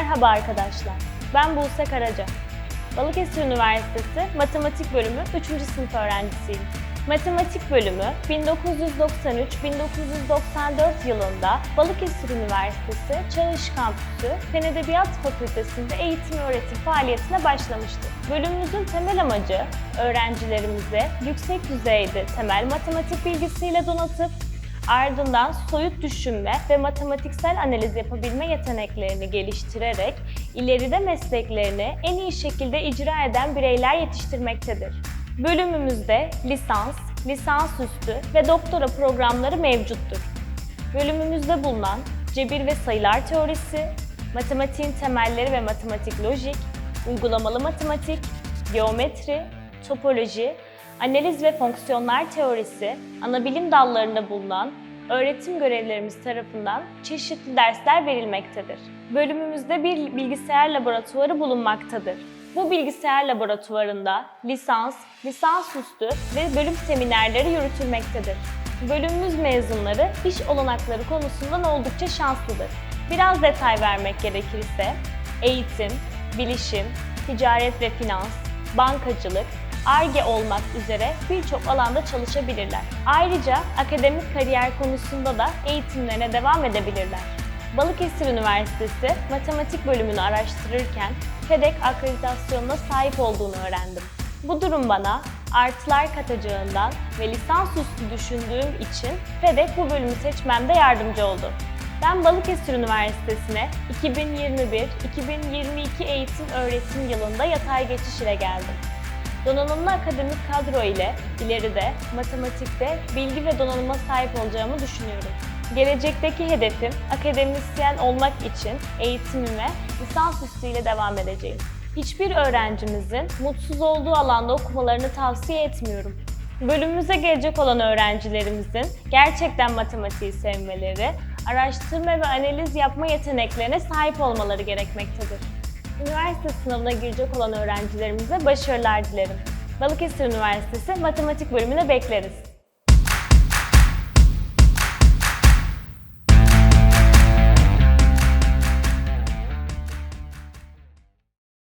Merhaba arkadaşlar, ben Buse Karaca. Balıkesir Üniversitesi Matematik Bölümü 3. sınıf öğrencisiyim. Matematik bölümü 1993-1994 yılında Balıkesir Üniversitesi Çağış Kampüsü Fen Edebiyat Fakültesi'nde eğitim öğretim faaliyetine başlamıştır. Bölümümüzün temel amacı öğrencilerimize yüksek düzeyde temel matematik bilgisiyle donatıp Ardından soyut düşünme ve matematiksel analiz yapabilme yeteneklerini geliştirerek ileride mesleklerini en iyi şekilde icra eden bireyler yetiştirmektedir. Bölümümüzde lisans, lisansüstü ve doktora programları mevcuttur. Bölümümüzde bulunan cebir ve sayılar teorisi, matematiğin temelleri ve matematik lojik, uygulamalı matematik, geometri, topoloji, analiz ve fonksiyonlar teorisi, anabilim dallarında bulunan öğretim görevlerimiz tarafından çeşitli dersler verilmektedir. Bölümümüzde bir bilgisayar laboratuvarı bulunmaktadır. Bu bilgisayar laboratuvarında lisans, lisansüstü ve bölüm seminerleri yürütülmektedir. Bölümümüz mezunları iş olanakları konusundan oldukça şanslıdır. Biraz detay vermek gerekirse, eğitim, bilişim, ticaret ve finans, bankacılık, ARGE olmak üzere birçok alanda çalışabilirler. Ayrıca akademik kariyer konusunda da eğitimlerine devam edebilirler. Balıkesir Üniversitesi Matematik bölümünü araştırırken FEDEK akreditasyonuna sahip olduğunu öğrendim. Bu durum bana artılar katacağından ve lisansüstü düşündüğüm için FEDEK bu bölümü seçmemde yardımcı oldu. Ben Balıkesir Üniversitesi'ne 2021-2022 eğitim öğretim yılında yatay geçiş ile geldim. Donanımlı akademik kadro ile ileride matematikte bilgi ve donanıma sahip olacağımı düşünüyorum. Gelecekteki hedefim akademisyen olmak için eğitimime lisansüstü ile devam edeceğim. Hiçbir öğrencimizin mutsuz olduğu alanda okumalarını tavsiye etmiyorum. Bölümümüze gelecek olan öğrencilerimizin gerçekten matematiği sevmeleri, araştırma ve analiz yapma yeteneklerine sahip olmaları gerekmektedir. Üniversite sınavına girecek olan öğrencilerimize başarılar dilerim. Balıkesir Üniversitesi Matematik bölümüne bekleriz.